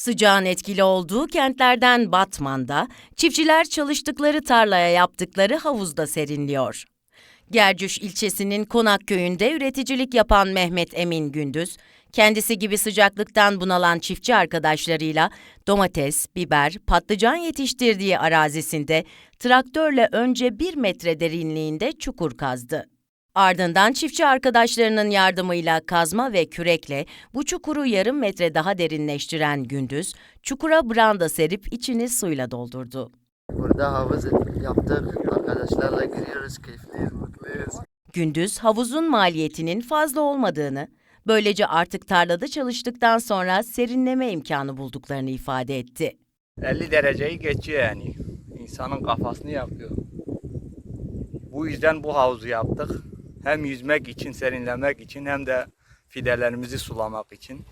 Sıcağın etkili olduğu kentlerden Batman'da çiftçiler çalıştıkları tarlaya yaptıkları havuzda serinliyor. Gercüş ilçesinin Konak köyünde üreticilik yapan Mehmet Emin Gündüz, kendisi gibi sıcaklıktan bunalan çiftçi arkadaşlarıyla domates, biber, patlıcan yetiştirdiği arazisinde traktörle önce bir metre derinliğinde çukur kazdı. Ardından çiftçi arkadaşlarının yardımıyla kazma ve kürekle bu çukuru yarım metre daha derinleştiren Gündüz, çukura branda serip içini suyla doldurdu. Burada havuz yaptık. Arkadaşlarla giriyoruz. Keyifliyiz, mutluyuz. Gündüz havuzun maliyetinin fazla olmadığını, böylece artık tarlada çalıştıktan sonra serinleme imkanı bulduklarını ifade etti. 50 dereceyi geçiyor yani. İnsanın kafasını yakıyor. Bu yüzden bu havuzu yaptık. Hem yüzmek için, serinlemek için hem de fidelerimizi sulamak için.